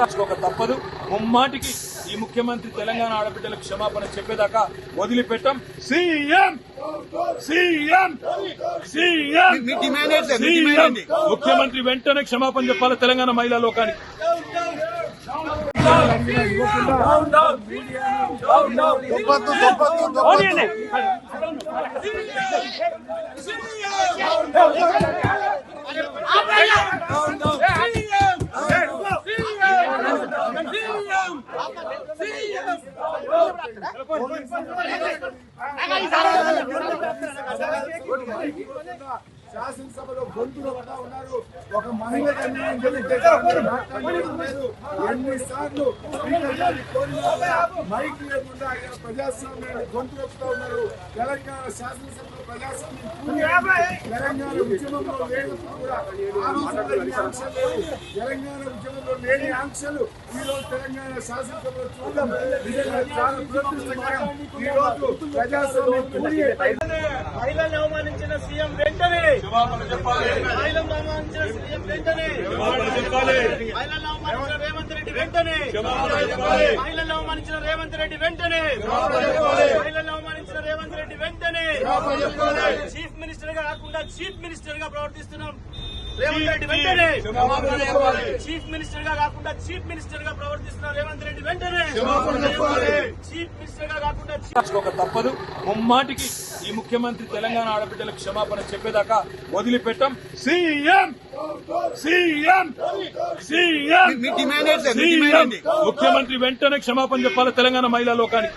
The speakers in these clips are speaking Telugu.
ఒక తప్పదు. ముమ్మాటికి ఈ ముఖ్యమంత్రి తెలంగాణ ఆడబిడ్డలకు క్షమాపణ చెప్పేదాకా వదిలిపెట్టం. సీఎం! సీఎం! సీఎం! సీఎం? ముఖ్యమంత్రి వెంటనే క్షమాపణ చెప్పాలి తెలంగాణ మహిళా లోకానికి. আগাই శాసనసభలో గొంతులు పడ్డా ఉన్నారు. ఒక మహిళకు అన్యాయం జరిగితే మాట్లాడడం లేదు ఎన్నిసార్లు మైక్ లేకుండా ఆయన ప్రజాస్వామ్యాన్ని గొంతు ఉన్నారు. తెలంగాణ శాసనసభలో ప్రజాస్వామ్యం తెలంగాణ ఉద్యమంలో లేనప్పుడు కూడా ఆ తెలంగాణ ఉద్యమంలో లేని ఆంక్షలు ఈ రోజు తెలంగాణ శాసనసభలో చూడడం నిజంగా చాలా దురదృష్టకరం. ఈ రోజు ప్రజాస్వామ్యం మహిళల్ని అవమానించిన సీఎం వెంటనే క్షమాపణ చెప్పాలి. వెంటనే. క్షమాపణ చెప్పాలి. రేవంత్ రెడ్డి వెంటనే. క్షమాపణ చెప్పాలి. రేవంత్ రెడ్డి వెంటనే. మహిళలను అవమానించిన రేవంత్ రెడ్డి వెంటనే. చీఫ్ మినిస్టర్గా కాకుండా చీఫ్ మినిస్టర్గా ప్రవర్తిస్తున్నాం. రేవంత్ రెడ్డి వెంటనే. క్షమాపణ చెప్పాలి. చీఫ్ మినిస్టర్గా కాకుండా చీఫ్ మినిస్టర్గా ప్రవర్తిస్తున్న రేవంత్ రెడ్డి వెంటనే. చీఫ్ మినిస్టర్గా కాకుండా ఒక తప్పదు. ముమ్మాటికి ఈ ముఖ్యమంత్రి తెలంగాణ ఆడబిడ్డలకు క్షమాపణ చెప్పేదాకా వదిలిపెట్టం. సీఎం! సీఎం! సీఎం? ముఖ్యమంత్రి వెంటనే క్షమాపణ చెప్పాలి తెలంగాణ మహిళా లోకానికి.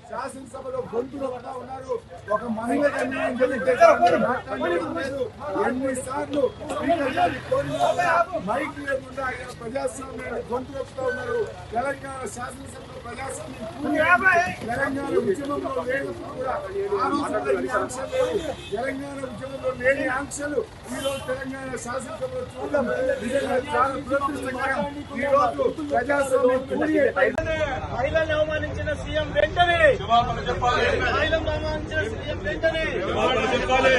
శాసనసభలో గొంతులు పడ్డా ఉన్నారు. ఒక మహిళ ఎన్నిసార్లు మైక్ లేకుండా ఆయన ప్రజాస్వామ్యాన్ని గొంతు నొక్కుతా ఉన్నారు. తెలంగాణ శాసనసభలో ప్రజాస్వామ్యం తెలంగాణ ఉద్యమంలో లేనప్పుడు కూడా తెలంగాణ ఉద్యమంలో లేని ఆంక్షలు ఈ రోజు తెలంగాణ శాసనసభలో చూడడం చాలా దురదృష్టకరం. ఈ రోజు ప్రజాస్వామ్యం మహిళల్ని అవమానించిన సీఎం వెంటనే చెప్పాలి. వెంటనే. చెప్పాలి.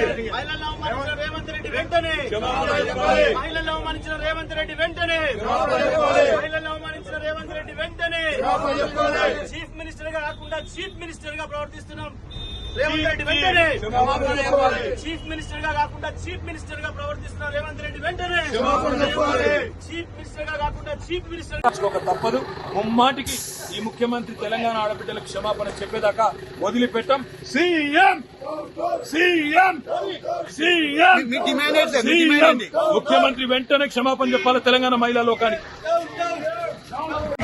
అవమానించిన రేవంత్ రెడ్డి వెంటనే. క్షమాపణ చెప్పాలి. మహిళలను అవమానించిన రేవంత్ రెడ్డి వెంటనే. రేవంత్ రెడ్డి వెంటనే. చీఫ్ మినిస్టర్గా కాకుండా చీఫ్ మినిస్టర్గా ప్రవర్తిస్తున్నాం. రేవంత్ రెడ్డి వెంటనే. క్షమాపణ చెప్పాలి. చీఫ్ మినిస్టర్గా కాకుండా చీఫ్ మినిస్టర్గా ప్రవర్తిస్తున్న రేవంత్ రెడ్డి వెంటనే. చీఫ్ మినిస్టర్గా కాకుండా చీఫ్ మినిస్టర్ ఒక తప్పదు. ముమ్మాటికి ఈ ముఖ్యమంత్రి తెలంగాణ ఆడబిడ్డలకు క్షమాపణ చెప్పేదాకా వదిలిపెట్టం. సీఎం! సీఎం! సీఎం? ముఖ్యమంత్రి వెంటనే క్షమాపణ చెప్పాలి తెలంగాణ మహిళా లోకానికి.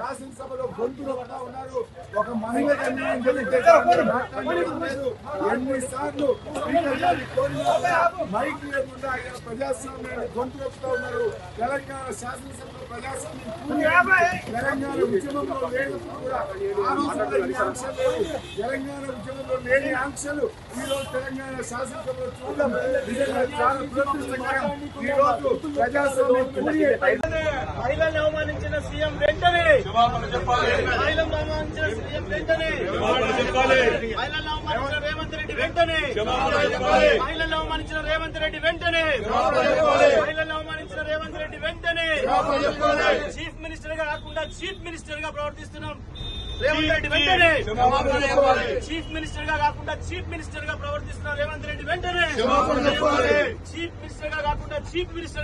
శాసనసభలో గొంతులు పడ్డా ఉన్నారు. ఒక మహిళ అన్యాయం జరిగితే ఎన్నిసార్లు మైక్ లేకుండా ఆయన ప్రజాస్వామ్యాన్ని గొంతు నొక్కుతా ఉన్నారు. తెలంగాణ శాసనసభలో ప్రజాస్వామ్యం తెలంగాణ ఉద్యమంలో లేనప్పుడు కూడా తెలంగాణ ఉద్యమంలో లేని ఆంక్షలు. ఈరోజు తెలంగాణ శాసనసభలో చూడడం నిజంగా చాలా దురదృష్టకరం ఈ ప్రజాస్వామ్యం పూర్తి. మహిళల్ని అవమానించిన సీఎం వెంటనే. క్షమాపణ చెప్పాలి. మహిళలను అవమానించిన సీఎం వెంటనే. క్షమాపణ చెప్పాలి. మహిళలను అవమానించిన రేవంత్ రెడ్డి వెంటనే. క్షమాపణ చెప్పాలి. మహిళలను అవమానించిన రేవంత్ రెడ్డి వెంటనే. చీఫ్ మినిస్టర్గా కాకుండా చీఫ్ మినిస్టర్గా ప్రవర్తిస్తున్నాం రేవంత్ రెడ్డి వెంటనే. చీఫ్ మినిస్టర్గా కాకుండా చీఫ్ మినిస్టర్గా ప్రవర్తిస్తున్న రేవంత్ రెడ్డి వెంటనే. చీఫ్ మినిస్టర్గా కాకుండా చీఫ్ మినిస్టర్